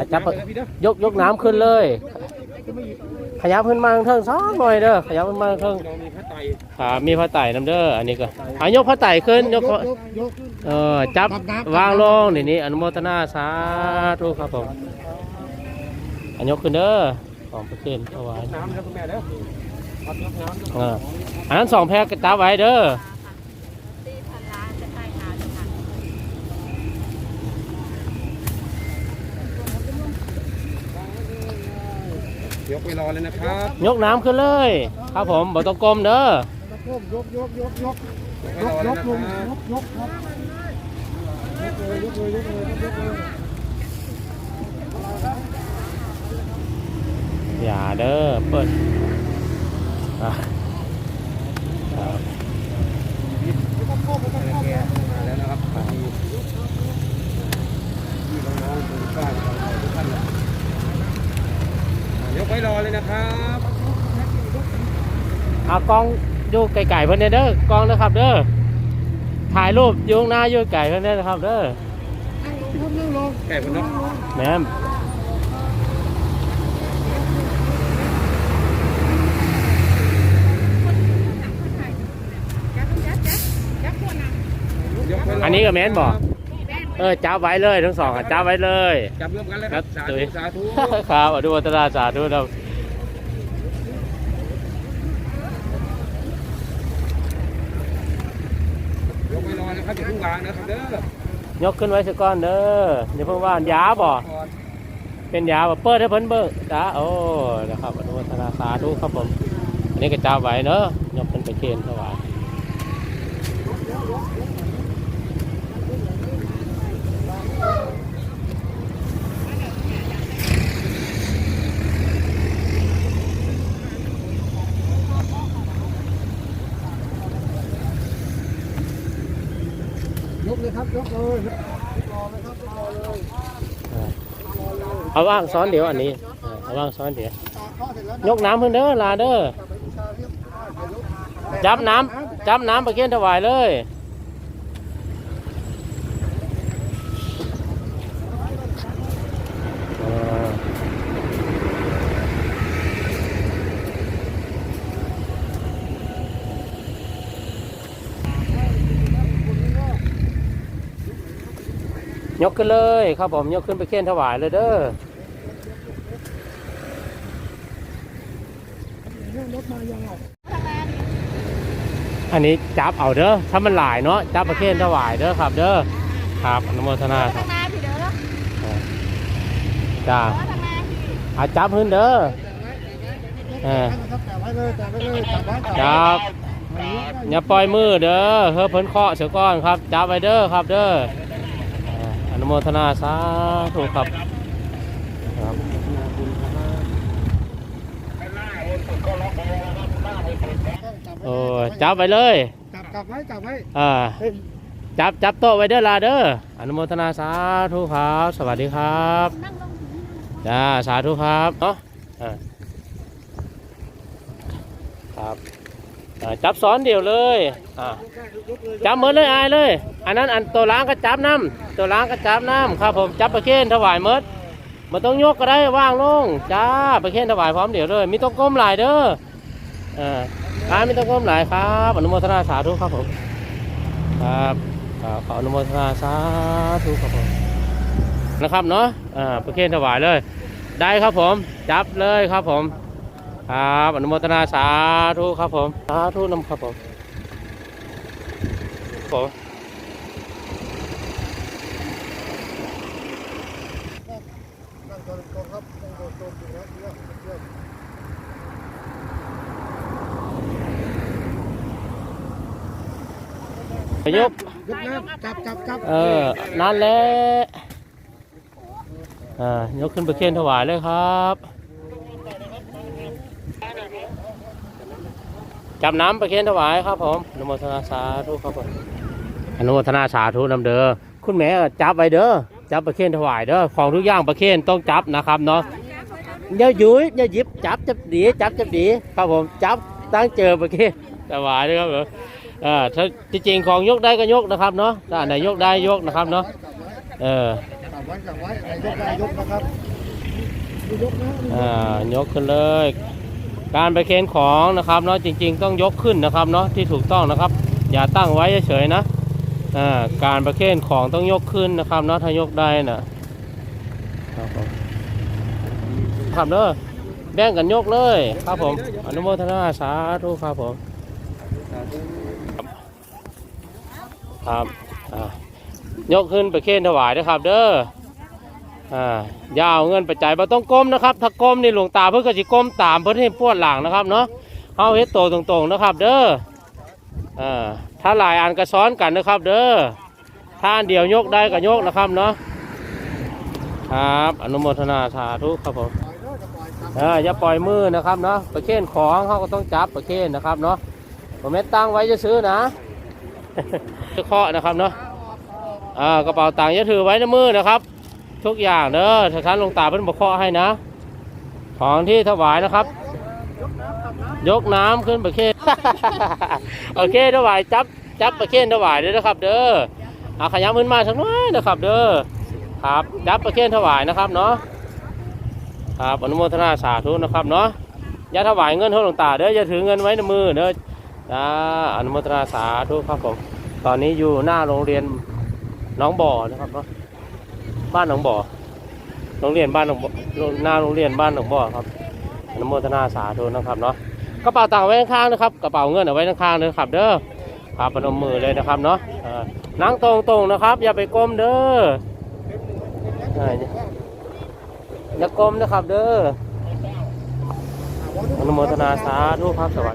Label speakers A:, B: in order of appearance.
A: อะจับยกยกน้ำขึ้นเลย ขยับขึ้นมาทางเทิงซ้อนหน่อยเด้อขยับขึ้นมาทางเทิง
B: เรามีพระไตร
A: ครับมีผ้าไต่น้ำเด้ออันนี้ก็อายกผ้าไต่ขึ้นยกพระ
C: ยกยก
A: เออจับวางลงนี่นี่อนุโมทนาสาธุครับผมอันยกขึ้นเด้อของประเคนถวาย
B: น้ำแล้วคุณแม่เด้อรับน้ำน้ำ
A: เอออันนั้นสองแพ็กจับไว้เด้อ
D: ตีพันล้านจะได้หาจะทัน
B: เดี๋ยวไปรอเลยนะครับ
A: ยกน้ำขึ้นเลย ครับผมบ่ต้องกลมเด้อ
C: ตะโพกยกยกยกยก
B: เดี๋ยวไป
C: ย
B: ร
C: ก
B: อยเลย
C: ก
B: นะ
C: ลง
B: ครับ
C: ยกยกครับยกเลยยกเลยยกเลยยกเลย
A: อย่าเด้อเปิดอะครับ
C: ตะโพกตะโพก
B: แกมาแล้วนะครับพอดีที่น้องๆคุณป้านะครับทุกท่านนะอะยกไปรอเลยนะ ครับ
A: เอากล้องอยู่ไกลๆเพิ่นเด้อเด้อกล้องเด้อครับเด้อถ่ายรูปอยู่ข้างหน้าอยู่ไกลเพิ่นเด้อครับเด้อ
C: นั่งลงนั่งลง
B: แก่คนเนาะ
A: แม่ม
D: จับจับจับจับคนน่ะ
B: ยกไปร
A: อันนี้ก็แม่นบ่เออจับไว้เลยทั้งสองอะจับไว้เลย
B: จับรวมกันเลยครับสา
A: ตุ้
B: ธุ
A: ย
B: สาธุ
A: ครับอนุโมทนาสาธุครับ
B: ย กไปรอนะเพิ่งวางนะครับเด้อย
A: กขึ้นไว้สักก้อนเด้ออย่าเพิ่งว่านยาบ่เป็นยาบ่เปิดให้เพิ่นเบิกจ้าโอ้นะครับอนุโมทนาสาธุครับผม อันนี้ก็จ้าไว้เนอะยกขึ้นไปเคนถวาย
C: เลยครับยกเลยรอเลยครับรอเลย
A: เอาว่างซ้อนเดี๋ยวอันนี้เอาว่างซ้อนเดี๋ยวยกน้ำเพิ่นเด้อลาเด้อ
C: จับ
A: น้ำจับน้ำไปเกี้ยนถวายเลย ยกขึ้นเลยครับผมยกขึ้นไปเคนถวายเลยเด้อ
C: รถมายังอะ
A: อันนี้จับเอาเด้อถ้ามันหลายเนาะจับประเคนถวายเด้อครับ เด้อครับอนุโมทนาครั
D: ทา
A: บ
D: งนาพี่เด้อ
A: จ้า
D: ทางนาพี่
A: อาจับขึ้นเด้อเออ
C: ครับจับไว้เลยจับไว้เลยจับไว้
A: จับอย่าปล่อยมือเด้อเฮ้อเพิ่นเคาะเสียก้อนครับ จับไว้เด้อครับเด้อเอ่ออนุโมทนาสาธุครับครับโอ้จับไว้เลย
C: จับจับไว้จับไว้
A: อ่าจับจับโต๊ะไว้เด้อลาเด้ออนุโมทนาสาธุครับ สวัสดีครับ
D: นั่งลง
A: จ้าสาธุครับเนาะอ่าครับอ่า จับซ้อนเดียวเลยอ่าจับเหมือนเลยอายเลย อันนั้นอันตัวล้างก็จับน้ำตัวล้างก็จับน้ำครับผมจับประเคนถวายเมดมันต้องยกก็ได้ว่างลงจ้าประเคนถวายพร้อมเดียวเลย มีต้องก้มหลายเด้ออ่าอ่ามีต้องก้มหลายครับอนุโมทนาสาธุครับผมครับอ่าขออนุโมทนาสาธุครับผมนะครับเนาะอ่าประเคนถวายเลย ได้ครับผม จับเลยครับผม ครับอนุโมทนาสาธุครับผมสาธุนำครับผมผม
C: นั่งตัวตรงครับนั่งตัวตรงอยู่แล้วเยอะเยอะ
A: ยก
C: ยกน้ำจับจับจับ
A: เออ นั่นแหละอ่ายกขึ้นประเคนถวายเลยครับ จับน้ำประเคนถวายครับผมอนุโมทนาสาธุครับผมอนุโมทนาสาธุนำเด้อคุณแม่จับไว้เด้อจับประเคนถวายเด้อของทุกอย่างประเคนต้องจับนะครับเนาะอย่ายุ้ยอย่ายิบจับจับดีจับจับดีครับผมจับตั้งเจอเมื่อกี้สบายเลยครับผมเออถ้าจริงของยกได้ก็ยกนะครับเนาะถ้านไหนยกได้ยกนะครับเนาะเออ
C: จับไว้ไว้กับไว้อะไรยกได้ยกนะครับยกนะ
A: อ่ายกขึ้นเลย การไปเค้นของนะครับเนาะจริง ๆ ต้องยกขึ้นนะครับเนาะที่ถูกต้องนะครับ อย่าตั้งไว้เฉยๆนะอ่าการประเคนของต้องยกขึ้นนะครับเนาะถ้ายกได้นะครับผมครับเด้อแบ่งกันยกเลยครับผม อนุโมทนาสาธุครับผมครับอ่ายกขึ้นไปเคนถวายนะครับ เด้อ อ่ายาวเงินปัจจัยบ่ต้องก้มนะครับ ถ้าก้มนี่หลวงตาเพื่อก็สิก้มตามเพื่อให้ปวดหลังนะครับเนาะเอาเฮ็ดโตตรงๆนะครับ เด้ออ่าถ้าหลายอันก็ซ้อนกันนะครับ เด้อถ้าอันเดียวยกได้ก็ยกนะครับเนาะครับ อนุโมทนาสาธุครับผม
C: อย่า
A: อย่าปล่อยมือนะครับเนาะประเคนของเขาก็ต้องจับประเคนนะครับเนาะผมไม่ตั้งไว้จะซื้อนะจะเคาะนะครับเนาะอ่ากระเป๋าตังค์อย่าถือไว้ในมือนะครับ ทุกอย่างเด้อถ้าท่านหลวงตาเพิ่นบอกเคาะให้นะ ของที่ถวายนะครับ ยกน้ำขึ้นประเคน โอเคถวายจับจับประเคนถวายเด้อนะครับ เด้อเอาขยับขึ้นมาสักหน่อยนะครับ เด้อครับจับประเคนถวายนะครับเนาะครับอนุโมทนาสาธุนะครับเนาะอย่าถวายเงินให้หลวงตาเด้ออย่าถือเงินไว้ในมือเด้ออ่าอนุโมทนาสาธุครับผมตอนนี้อยู่หน้าโรงเรียนน้องบ่อนะครับเนาะ บ้านหนองบ่อโรงเรียนบ้านหนองบ่อหน้าโรงเรียนบ้านหนองบ่อครับอนุโมทนาสาธุนะครับเนาะกระเป๋าตังไว้ข้างๆนะครับกระเป๋าเงินเอาไว้ข้างๆนะครับ เด้อครับพนมมือเลยนะครับเนาะนั่งตรงๆนะครับ อย่าไปก้มเด้ออ่าอย่าก้มนะครับ เด้ออนุโมทนาสาธุครับสวัสดี